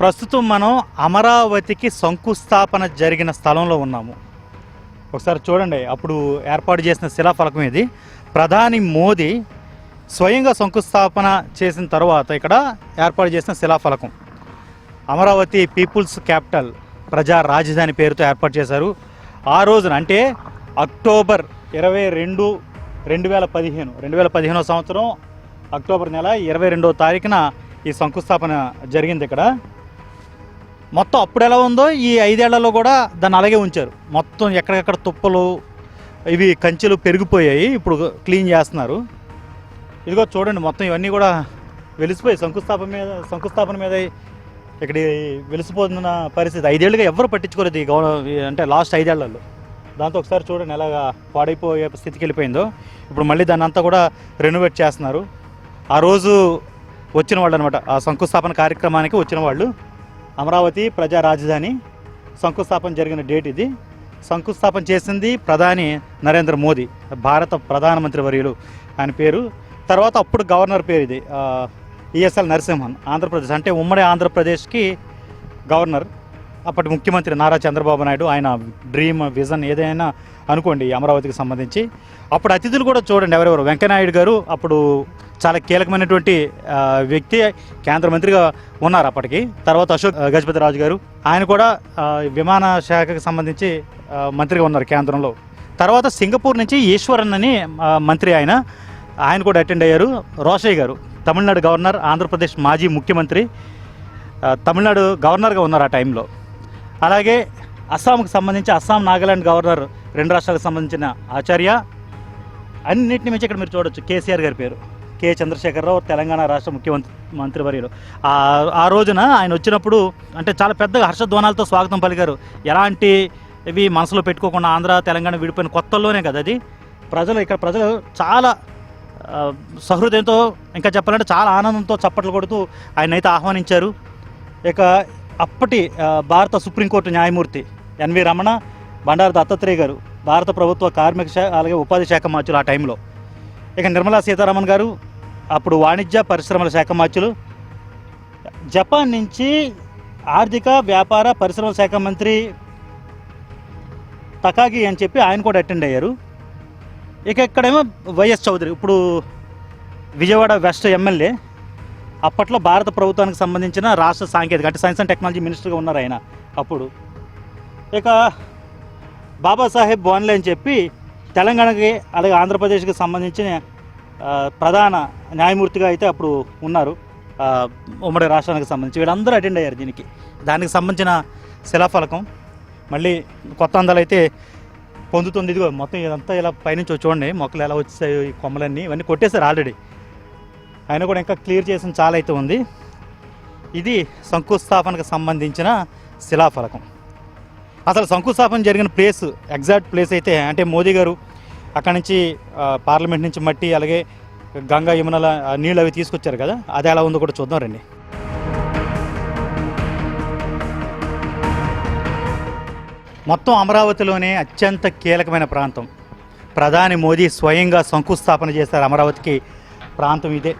ప్రస్తుతం మనం అమరావతికి శంకుస్థాపన జరిగిన స్థలంలో ఉన్నాము. ఒకసారి చూడండి అప్పుడు ఏర్పాటు చేసిన శిలాఫలకం ఇది. ప్రధాని మోదీ స్వయంగా శంకుస్థాపన చేసిన తర్వాత ఇక్కడ ఏర్పాటు చేసిన శిలాఫలకం. అమరావతి పీపుల్స్ క్యాపిటల్ ప్రజా రాజధాని పేరుతో ఏర్పాటు చేశారు. ఆ రోజున అంటే అక్టోబర్ ఇరవై రెండు రెండు వేల పదిహేను రెండు వేల పదిహేనో సంవత్సరం అక్టోబర్ నెల ఇరవై రెండవ తారీఖున ఈ శంకుస్థాపన జరిగింది ఇక్కడ. మొత్తం అప్పుడు ఎలా ఉందో ఈ ఐదేళ్ళలో కూడా దాన్ని అలాగే ఉంచారు. మొత్తం ఎక్కడెక్కడ తుప్పలు ఇవి కంచెలు పెరిగిపోయాయి ఇప్పుడు క్లీన్ చేస్తున్నారు. ఇదిగో చూడండి మొత్తం ఇవన్నీ కూడా వెలిసిపోయి శంకుస్థాపన మీద శంకుస్థాపన మీద ఇక్కడ వెలిసిపోతున్న పరిస్థితి. ఐదేళ్ళుగా ఎవరు పట్టించుకోలేదు ఈ గవర్న అంటే లాస్ట్ ఐదేళ్ళలో. దాంతో ఒకసారి చూడండి ఎలాగా పాడైపోయే స్థితికి వెళ్ళిపోయిందో. ఇప్పుడు మళ్ళీ దాన్ని అంతా కూడా రెనోవేట్ చేస్తున్నారు. ఆ రోజు వచ్చిన వాళ్ళు అనమాట ఆ శంకుస్థాపన కార్యక్రమానికి వచ్చిన వాళ్ళు. అమరావతి ప్రజా రాజధాని. శంకుస్థాపన జరిగిన డేట్ ఇది. శంకుస్థాపన చేసింది ప్రధాని నరేంద్ర మోదీ భారత ప్రధానమంత్రి వర్యులు. ఆయన పేరు. తర్వాత అప్పుడు గవర్నర్ పేరు ఇది ఈఎస్ఎల్ నరసింహన్ ఆంధ్రప్రదేశ్. అంటే ఉమ్మడి ఆంధ్రప్రదేశ్కి గవర్నర్. అప్పటి ముఖ్యమంత్రి నారా చంద్రబాబు నాయుడు ఆయన డ్రీమ్ విజన్ ఏదైనా అనుకోండి అమరావతికి సంబంధించి. అప్పుడు అతిథులు కూడా చూడండి ఎవరెవరు. వెంకయ్యనాయుడు గారు అప్పుడు చాలా కీలకమైనటువంటి వ్యక్తి కేంద్ర మంత్రిగా ఉన్నారు అప్పటికి. తర్వాత అశోక్ గజపతి రాజు గారు. ఆయన కూడా విమాన శాఖకు సంబంధించి మంత్రిగా ఉన్నారు కేంద్రంలో. తర్వాత సింగపూర్ నుంచి ఈశ్వరన్ అని మంత్రి ఆయన. ఆయన కూడా అటెండ్ అయ్యారు. రోషయ్య గారు తమిళనాడు గవర్నర్ ఆంధ్రప్రదేశ్ మాజీ ముఖ్యమంత్రి. తమిళనాడు గవర్నర్గా ఉన్నారు ఆ టైంలో. అలాగే అస్సాంకు సంబంధించి అస్సాం నాగాలాండ్ గవర్నర్ రెండు రాష్ట్రాలకు సంబంధించిన ఆచార్య. అన్నింటిని మించి ఇక్కడ మీరు చూడొచ్చు. కేసీఆర్ గారి పేరు. కె. చంద్రశేఖరరావు తెలంగాణ రాష్ట్ర ముఖ్యమంత్రి మంత్రివర్యులు. ఆ ఆ రోజున ఆయన వచ్చినప్పుడు అంటే చాలా పెద్దగా హర్షధ్వానాలతో స్వాగతం పలికారు. ఎలాంటి ఇవి మనసులో పెట్టుకోకుండా ఆంధ్ర తెలంగాణ విడిపోయిన కొత్తల్లోనే కదా అది. ప్రజలు ఇక్కడ ప్రజలు చాలా సహృదయంతో ఇంకా చెప్పాలంటే చాలా ఆనందంతో చప్పట్లు కొడుతూ ఆయన అయితే ఆహ్వానించారు. ఇక అప్పటి భారత సుప్రీంకోర్టు న్యాయమూర్తి ఎన్వి రమణ బండారు దత్తాత్రేయ గారు భారత ప్రభుత్వ కార్మిక శాఖ అలాగే ఉపాధి శాఖ మార్చులు ఆ టైంలో. ఇక నిర్మలా సీతారామన్ గారు అప్పుడు వాణిజ్య పరిశ్రమల శాఖ మార్చులు. జపాన్ నుంచి ఆర్థిక వ్యాపార పరిశ్రమల శాఖ మంత్రి తకాగి అని చెప్పి ఆయన కూడా అటెండ్ అయ్యారు. ఇక ఇక్కడేమో వైఎస్ చౌదరి ఇప్పుడు విజయవాడ వెస్ట్ ఎమ్మెల్యే. అప్పట్లో భారత ప్రభుత్వానికి సంబంధించిన రాష్ట్ర సాంకేతిక అంటే సైన్స్ అండ్ టెక్నాలజీ మినిస్టర్గా ఉన్నారు ఆయన అప్పుడు. ఇక బాబాసాహెబ్ బోన్లే అని చెప్పి తెలంగాణకి అలాగే ఆంధ్రప్రదేశ్కి సంబంధించిన ప్రధాన న్యాయమూర్తిగా అయితే అప్పుడు ఉన్నారు. ఉమ్మడి రాష్ట్రానికి సంబంధించి వీళ్ళందరూ అటెండ్ అయ్యారు దీనికి. దానికి సంబంధించిన శిలాఫలకం. మళ్ళీ కొత్త అందాలు అయితే పొందుతుంది. ఇదిగో మొత్తం ఇదంతా ఇలా పైనుంచి చూడండి. మొక్కలు ఎలా వచ్చాయి కొమ్మలన్నీ ఇవన్నీ కొట్టేశారు ఆల్రెడీ. ఆయన కూడా ఇంకా క్లియర్ చేసిన చాలా అయితే ఉంది. ఇది శంకుస్థాపనకు సంబంధించిన శిలాఫలకం. అసలు శంకుస్థాపన జరిగిన ప్లేస్ ఎగ్జాక్ట్ ప్లేస్ అయితే అంటే మోదీ గారు అక్కడి నుంచి పార్లమెంట్ నుంచి మట్టి అలాగే గంగా యమునల నీళ్ళు అవి తీసుకొచ్చారు కదా అది ఎలా ఉందో కూడా చూద్దాం రండి. మొత్తం అమరావతిలోనే అత్యంత కీలకమైన ప్రాంతం. ప్రధాని మోదీ స్వయంగా శంకుస్థాపన చేశారు అమరావతికి. ప్రాంతం ఇదే.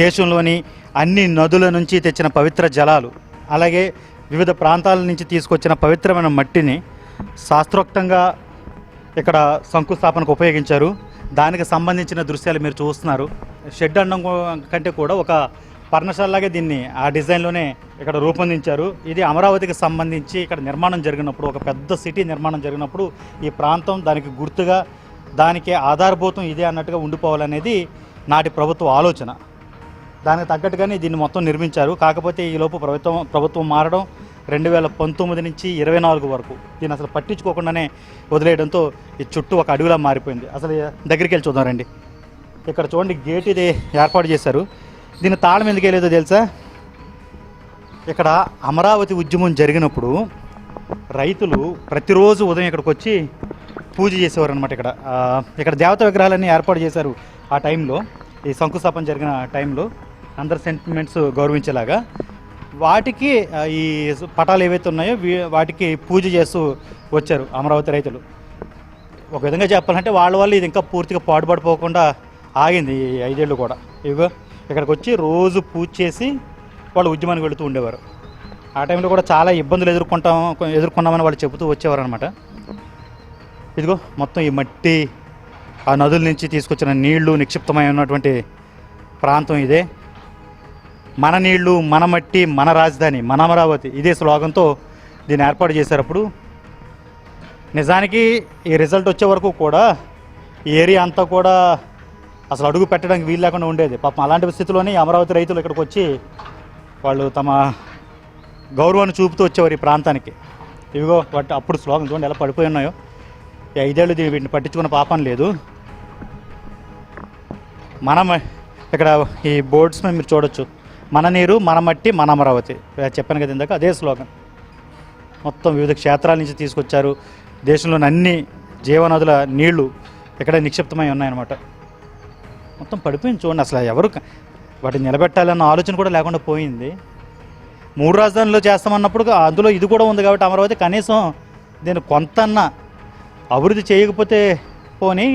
దేశంలోని అన్ని నదుల నుంచి తెచ్చిన పవిత్ర జలాలు అలాగే వివిధ ప్రాంతాల నుంచి తీసుకొచ్చిన పవిత్రమైన మట్టిని శాస్త్రోక్తంగా ఇక్కడ శంకుస్థాపనకు ఉపయోగించారు. దానికి సంబంధించిన దృశ్యాలు మీరు చూస్తున్నారు. షెడ్ అండం కంటే కూడా ఒక పర్ణశాలలాగే దీన్ని ఆ డిజైన్లోనే ఇక్కడ రూపొందించారు. ఇది అమరావతికి సంబంధించి ఇక్కడ నిర్మాణం జరిగినప్పుడు ఒక పెద్ద సిటీ నిర్మాణం జరిగినప్పుడు ఈ ప్రాంతం దానికి గుర్తుగా దానికి ఆధారభూతం ఇదే అన్నట్టుగా ఉండిపోవాలనేది నాటి ప్రభుత్వ ఆలోచన. దానికి తగ్గట్టుగానే దీన్ని మొత్తం నిర్మించారు. కాకపోతే ఈలోపు ప్రభుత్వం ప్రభుత్వం మారడం రెండు వేల పంతొమ్మిది నుంచి ఇరవై నాలుగు వరకు దీన్ని అసలు పట్టించుకోకుండానే వదిలేయడంతో ఈ చుట్టూ ఒక అడవిలా మారిపోయింది. అసలు దగ్గరికి వెళ్ళి చూద్దాం రండి. ఇక్కడ చూడండి గేట్ ఇది ఏర్పాటు చేశారు. దీని తాళం ఎందుకు వెళ్ళేదో తెలుసా? ఇక్కడ అమరావతి ఉద్యమం జరిగినప్పుడు రైతులు ప్రతిరోజు ఉదయం ఇక్కడికి వచ్చి పూజ చేసేవారు అనమాట ఇక్కడ ఇక్కడ దేవత విగ్రహాలన్నీ ఏర్పాటు చేశారు ఆ టైంలో. ఈ శంకుస్థాపన జరిగిన టైంలో అందరి సెంటిమెంట్స్ గౌరవించేలాగా. వాటికి ఈ పటాలు ఏవైతే ఉన్నాయో వీ- వాటికి పూజ చేస్తూ వచ్చారు అమరావతి రైతులు. ఒక విధంగా చెప్పాలంటే వాళ్ళ వల్ల ఇది ఇంకా పూర్తిగా పాడుపడిపోకుండా ఆగింది ఈ ఐదేళ్ళు కూడా. ఇవిగో ఇక్కడికి వచ్చి రోజు పూజ చేసి వాళ్ళు ఉద్యమానికి వెళుతూ ఉండేవారు. ఆ టైంలో కూడా చాలా ఇబ్బందులు ఎదుర్కొంటాం ఎదుర్కొన్నామని వాళ్ళు చెబుతూ వచ్చేవారు అనమాట ఇదిగో మొత్తం ఈ మట్టి ఆ నదుల నుంచి తీసుకొచ్చిన నీళ్ళు నిక్షిప్తమై ఉన్నటువంటి ప్రాంతం ఇదే. మన నీళ్ళు మన మట్టి మన రాజధాని మన అమరావతి ఇదే స్లోగన్తో దీన్ని ఏర్పాటు చేశారు అప్పుడు నిజానికి ఈ రిజల్ట్ వచ్చే వరకు కూడా ఈ ఏరియా అంతా కూడా అసలు అడుగు పెట్టడానికి వీలు లేకుండా ఉండేది. పాపం అలాంటి స్థితిలోనే అమరావతి రైతులు ఇక్కడికి వచ్చి వాళ్ళు తమ గౌరవాన్ని చూపుతూ వచ్చేవారు ఈ ప్రాంతానికి. ఇవిగో వాటి అప్పుడు స్లోగన్ చూడండి ఎలా పడిపోయి ఉన్నాయో. ఈ ఐదేళ్ళు దీన్ని వీటిని పట్టించుకున్న పాపం లేదు. మనం ఇక్కడ ఈ బోర్డ్స్ మీద మీరు చూడొచ్చు. మన నీరు మన మట్టి మన అమరావతి. చెప్పాను కదా ఇందాక అదే స్లోగన్. మొత్తం వివిధ క్షేత్రాల నుంచి తీసుకొచ్చారు. దేశంలోని అన్ని జీవనదుల నీళ్ళు ఇక్కడ నిక్షిప్తమై ఉన్నాయన్నమాట. మొత్తం పడిపోయింది చూడండి అసలు ఎవరు వాటిని నిలబెట్టాలన్న ఆలోచన కూడా లేకుండా పోయింది. మూడు రాజధానులు చేస్తామన్నప్పుడు అందులో ఇది కూడా ఉంది కాబట్టి అమరావతి కనీసం దీన్ని కొంతన్న అభివృద్ధి చేయకపోతే పోనీ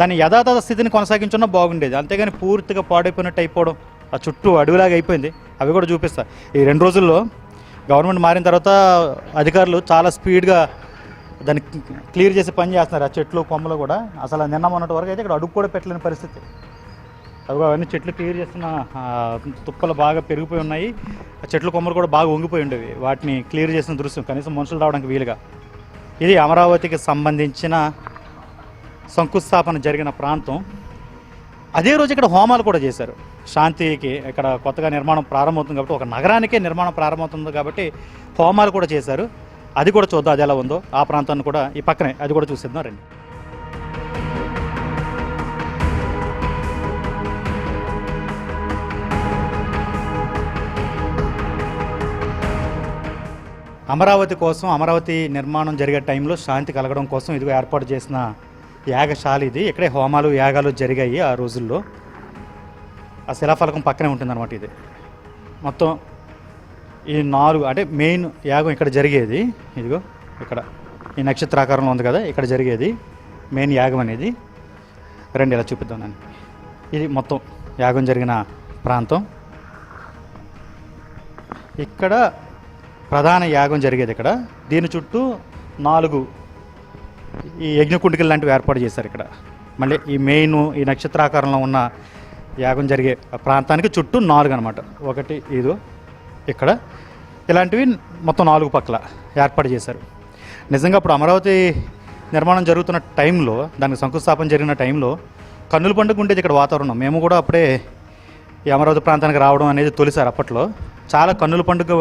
దాని యథాతథ స్థితిని కొనసాగించున్నా బాగుండేది. అంతేగాని పూర్తిగా పాడైపోయినట్టు అయిపోవడం ఆ చుట్టూ అడవిలాగా అయిపోయింది. అవి కూడా చూపిస్తా. ఈ రెండు రోజుల్లో గవర్నమెంట్ మారిన తర్వాత అధికారులు చాలా స్పీడ్గా దాన్ని క్లియర్ చేసి పని చేస్తున్నారు. ఆ చెట్లు కొమ్మలు కూడా. అసలు నిన్న మొన్నటి వరకు అయితే ఇక్కడ అడుగు కూడా పెట్టలేని పరిస్థితి. అవి అవన్నీ చెట్లు క్లియర్ చేస్తున్న తుప్పలు బాగా పెరిగిపోయి ఉన్నాయి. ఆ చెట్లు కొమ్మలు కూడా బాగా వంగిపోయి ఉండేవి. వాటిని క్లియర్ చేసిన దృశ్యం. కనీసం మనుషులు రావడానికి వీలుగా. ఇది అమరావతికి సంబంధించిన శంకుస్థాపన జరిగిన ప్రాంతం. అదే రోజు ఇక్కడ హోమాలు కూడా చేశారు. శాంతికి ఇక్కడ కొత్తగా నిర్మాణం ప్రారంభమవుతుంది కాబట్టి ఒక నగరానికే నిర్మాణం ప్రారంభమవుతుంది కాబట్టి హోమాలు కూడా చేశారు. అది కూడా చూద్దాం అది ఎలా ఉందో. ఆ ప్రాంతాన్ని కూడా ఈ పక్కనే అది కూడా చూసేద్దాం రండి. అమరావతి కోసం అమరావతి నిర్మాణం జరిగే టైంలో శాంతి కలగడం కోసం ఇదిగో ఏర్పాటు చేసిన యాగశాల ఇది. ఇక్కడే హోమాలు యాగాలు జరిగాయి ఆ రోజుల్లో. ఆ శిలాఫలకం పక్కనే ఉంటుందన్నమాట ఇది. మొత్తం ఈ నాలుగు అంటే మెయిన్ యాగం ఇక్కడ జరిగేది. ఇదిగో ఇక్కడ. ఈ నక్షత్రాకారంలో ఉంది కదా ఇక్కడ జరిగేది మెయిన్ యాగం అనేది. రెండు ఇలా చూపిద్దాం నేను ఇది మొత్తం యాగం జరిగిన ప్రాంతం. ఇక్కడ ప్రధాన యాగం జరిగేది ఇక్కడ. దీని చుట్టూ నాలుగు ఈ యజ్ఞకుండికలు లాంటివి ఏర్పాటు చేశారు ఇక్కడ. మళ్ళీ ఈ మెయిన్ ఈ నక్షత్రాకారంలో ఉన్న యాగం జరిగే ప్రాంతానికి చుట్టూ నాలుగు అనమాట ఒకటి ఇదో ఇక్కడ. ఇలాంటివి మొత్తం నాలుగు పక్కల ఏర్పాటు చేశారు. నిజంగా అప్పుడు అమరావతి నిర్మాణం జరుగుతున్న టైంలో దానికి శంకుస్థాపన జరిగిన టైంలో కన్నుల పండుగ ఉండేది ఇక్కడ వాతావరణం. మేము కూడా అప్పుడే ఈ అమరావతి ప్రాంతానికి రావడం అనేది తొలిసారి అప్పట్లో. చాలా కన్నుల పండుగ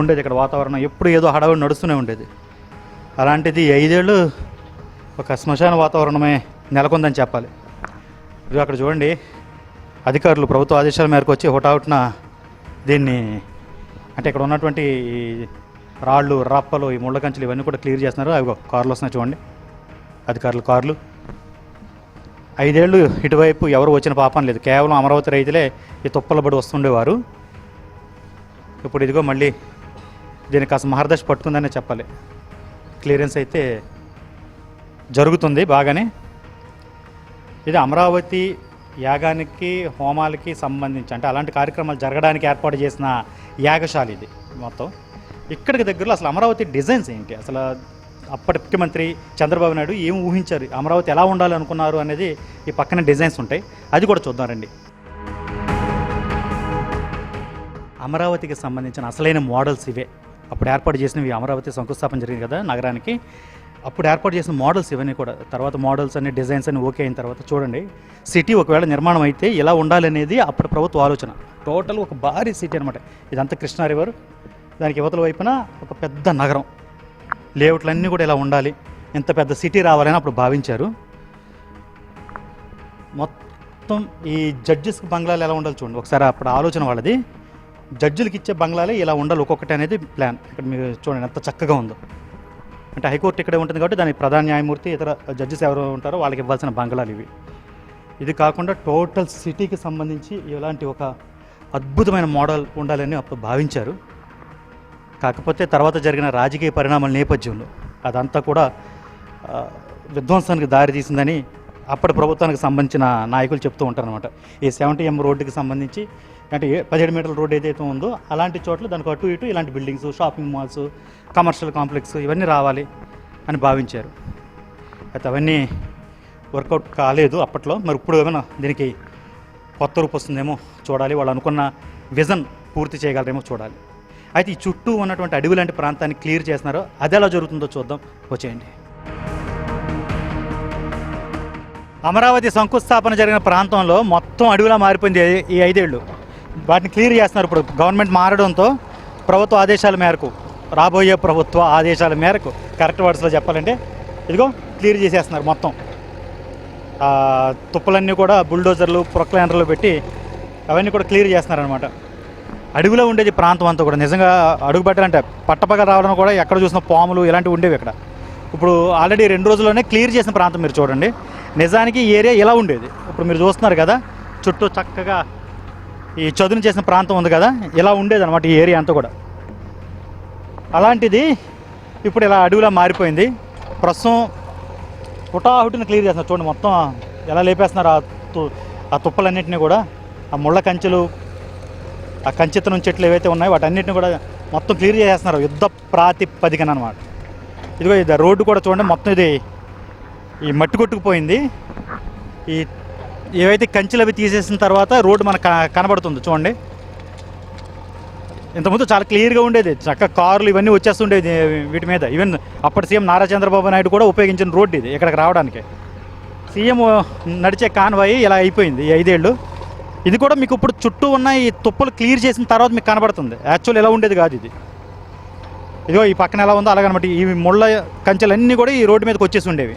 ఉండేది ఇక్కడ వాతావరణం. ఎప్పుడు ఏదో హడావుడి నడుస్తూనే ఉండేది. అలాంటిది ఐదేళ్ళు ఒక శ్మశాన వాతావరణమే నెలకొందని చెప్పాలి. ఇది అక్కడ చూడండి. అధికారులు ప్రభుత్వ ఆదేశాల మేరకు వచ్చి హుటాహుటిన దీన్ని అంటే ఇక్కడ ఉన్నటువంటి రాళ్ళు రప్పలు ఈ ముళ్ళ కంచెలు ఇవన్నీ కూడా క్లియర్ చేస్తున్నారు. అవి కార్లు వస్తున్నాయి చూడండి. అధికారులు కార్లు. ఐదేళ్ళు ఇటువైపు ఎవరు వచ్చిన పాపం లేదు. కేవలం అమరావతి రైతులే ఈ తుప్పలబడి వస్తుండేవారు. ఇప్పుడు ఇదిగో మళ్ళీ దీనికి కాస్త మహర్దశ పట్టుకుందనే చెప్పాలి. క్లియరెన్స్ అయితే జరుగుతుంది బాగానే. ఇది అమరావతి యాగానికి హోమాలకి సంబంధించి అంటే అలాంటి కార్యక్రమాలు జరగడానికి ఏర్పాటు చేసిన యాగశాల ఇది మొత్తం. ఇక్కడికి దగ్గరలో అసలు అమరావతి డిజైన్స్ ఏంటి? అసలు అప్పటి ముఖ్యమంత్రి చంద్రబాబు నాయుడు ఏం ఊహించారు? అమరావతి ఎలా ఉండాలి అనుకున్నారు అనేది ఈ పక్కన డిజైన్స్ ఉంటాయి. అది కూడా చూద్దాం రండి. అమరావతికి సంబంధించిన అసలైన మోడల్స్ ఇవే. అప్పుడు ఏర్పాటు చేసినవి అమరావతి శంకుస్థాపన జరిగింది కదా నగరానికి. అప్పుడు ఏర్పాటు చేసిన మోడల్స్ ఇవన్నీ కూడా. తర్వాత మోడల్స్ అన్ని డిజైన్స్ అన్ని ఓకే అయిన తర్వాత చూడండి. సిటీ ఒకవేళ నిర్మాణం అయితే ఎలా ఉండాలనేది అప్పటి ప్రభుత్వ ఆలోచన. టోటల్ ఒక భారీ సిటీ అనమాట ఇదంతా కృష్ణా రివర్ దానికి యువతల వైపున ఒక పెద్ద నగరం. లేఅవుట్లన్నీ కూడా ఇలా ఉండాలి ఇంత పెద్ద సిటీ రావాలని అప్పుడు భావించారు. మొత్తం ఈ జడ్జెస్కి బంగ్లాలు ఎలా ఉండాలి చూడండి. ఒకసారి అప్పుడు ఆలోచన వాళ్ళది. జడ్జిలకు ఇచ్చే బంగ్లాలే ఇలా ఉండాలి ఒక్కొక్కటి అనేది ప్లాన్ ఇక్కడ మీరు చూడండి ఎంత చక్కగా ఉందో. అంటే హైకోర్టు ఇక్కడే ఉంటుంది కాబట్టి దానికి ప్రధాన న్యాయమూర్తి ఇతర జడ్జెస్ ఎవరు ఉంటారో వాళ్ళకి ఇవ్వాల్సిన బంగ్లాలు ఇవి. ఇది కాకుండా టోటల్ సిటీకి సంబంధించి ఇలాంటి ఒక అద్భుతమైన మోడల్ ఉండాలని అప్పుడు భావించారు. కాకపోతే తర్వాత జరిగిన రాజకీయ పరిణామాల నేపథ్యంలో అదంతా కూడా విధ్వంసానికి దారి తీసిందని అప్పటి ప్రభుత్వానికి సంబంధించిన నాయకులు చెప్తూ ఉంటారు అనమాట ఈ సెవెంటీ ఎం రోడ్డుకి సంబంధించి అంటే పదిహేడు మీటర్ల రోడ్డు ఏదైతే ఉందో అలాంటి చోట్ల దానికి అటు ఇటు ఇలాంటి buildings shopping malls commercial complex ఇవన్నీ రావాలి అని భావించారు. అయితే అవన్నీ వర్కౌట్ కాలేదు అప్పట్లో. మరి ఇప్పుడు ఏమైనా దీనికి కొత్త రూపు వస్తుందేమో చూడాలి. వాళ్ళు అనుకున్న విజన్ పూర్తి చేయగలరేమో చూడాలి. అయితే ఈ చుట్టూ ఉన్నటువంటి అడవి లాంటి ప్రాంతాన్ని క్లియర్ చేస్తున్నారో అది ఎలా జరుగుతుందో చూద్దాం. వచ్చేయండి. అమరావతి శంకుస్థాపన జరిగిన ప్రాంతంలో మొత్తం అడవిలా మారిపోయింది ఈ- ఐదేళ్ళు. వాటిని క్లియర్ చేస్తున్నారు ఇప్పుడు గవర్నమెంట్ మారడంతో ప్రభుత్వ ఆదేశాల మేరకు రాబోయే ప్రభుత్వ ఆదేశాల మేరకు కరెక్ట్ వర్డ్స్లో చెప్పాలంటే ఇదిగో క్లియర్ చేసేస్తున్నారు మొత్తం. తుప్పలన్నీ కూడా బుల్డోజర్లు ప్రొక్లైనర్లు పెట్టి అవన్నీ కూడా క్లియర్ చేస్తున్నారనమాట అడవిలో ఉండేది ప్రాంతం అంతా కూడా. నిజంగా అడుగు పెట్టాలంటే పట్టపగ రావడం కూడా ఎక్కడ చూసిన పాములు ఇలాంటివి ఉండేవి ఇక్కడ. ఇప్పుడు ఆల్రెడీ రెండు రోజుల్లోనే క్లియర్ చేసిన ప్రాంతం మీరు చూడండి. నిజానికి ఈ ఏరియా ఇలా ఉండేది. ఇప్పుడు మీరు చూస్తున్నారు కదా చుట్టూ చక్కగా ఈ చదును చేసిన ప్రాంతం ఉంది కదా ఇలా ఉండేది అనమాట ఈ ఏరియా అంతా కూడా. అలాంటిది ఇప్పుడు ఇలా అడవిలా మారిపోయింది. ప్రస్తుతం హుటాహుటిని క్లియర్ చేస్తున్నారు. చూడండి మొత్తం ఎలా లేపేస్తున్నారు ఆ తు ఆ తుప్పలన్నింటినీ కూడా. ఆ ముళ్ళ కంచెలు ఆ కంచెత్తనం చెట్లు ఏవైతే ఉన్నాయో వాటన్నిటిని కూడా మొత్తం క్లియర్ చేసేస్తున్నారు. యుద్ధ ప్రాతిపదికన అనమాట ఇదిగో ఇది రోడ్డు కూడా చూడండి మొత్తం ఇది ఈ మట్టి కొట్టుకుపోయింది. ఈ ఏవైతే కంచెలు అవి తీసేసిన తర్వాత రోడ్డు మనకు కనబడుతుంది చూడండి. ఇంతకుముందు చాలా క్లియర్గా ఉండేది. చక్క కార్లు ఇవన్నీ వచ్చేస్తుండేది వీటి మీద. ఈవెన్ అప్పటి సీఎం నారా చంద్రబాబు నాయుడు కూడా ఉపయోగించిన రోడ్డు ఇది ఇక్కడికి రావడానికి. సీఎం నడిచే కాన్వాయి ఇలా అయిపోయింది ఈ ఐదేళ్ళు. ఇది కూడా మీకు ఇప్పుడు చుట్టూ ఉన్న ఈ తుప్పలు క్లియర్ చేసిన తర్వాత మీకు కనబడుతుంది. యాక్చువల్ ఎలా ఉండేది కాదు ఇది. ఇదిగో ఈ పక్కన ఎలా ఉందో అలాగనమాట. ఈ ముళ్ళ కంచెలన్నీ కూడా ఈ రోడ్డు మీదకి వచ్చేసి ఉండేవి.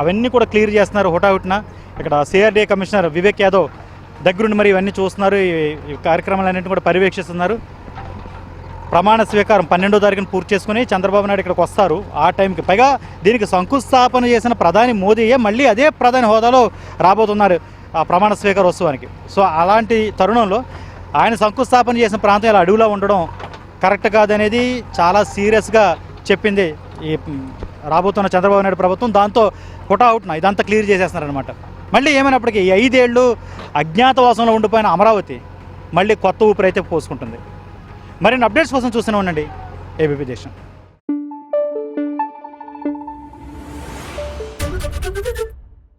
అవన్నీ కూడా క్లియర్ చేస్తున్నారు హుటాహుటిన. ఇక్కడ సిఆర్డీఏ కమిషనర్ వివేక్ యాదవ్ దగ్గరుండి మరి ఇవన్నీ చూస్తున్నారు. ఈ కార్యక్రమాలన్నింటినీ కూడా పర్యవేక్షిస్తున్నారు. ప్రమాణ స్వీకారం పన్నెండో తారీఖున పూర్తి చేసుకుని చంద్రబాబు నాయుడు ఇక్కడికి వస్తారు. ఆ టైంకి పైగా దీనికి శంకుస్థాపన చేసిన ప్రధాని మోదీయే మళ్ళీ అదే ప్రధాని హోదాలో రాబోతున్నారు ఆ ప్రమాణ స్వీకారోత్సవానికి సో అలాంటి తరుణంలో ఆయన శంకుస్థాపన చేసిన ప్రాంతం ఇలా అడవిలో ఉండడం కరెక్ట్ కాదనేది చాలా సీరియస్గా చెప్పింది ఈ రాబోతున్న చంద్రబాబు నాయుడు ప్రభుత్వం దాంతో హుటాహుట్న ఇదంతా క్లియర్ చేసేస్తున్నారనమాట మళ్ళీ ఏమైనప్పటికీ ఈ ఐదేళ్ళు అజ్ఞాతవాసంలో ఉండిపోయిన అమరావతి మళ్ళీ కొత్త ఊపిరి అయితే పోసుకుంటుంది. మరిన్ని అప్డేట్స్ కోసం చూస్తూనే ఉండండి. ఏబీపీ దేశం.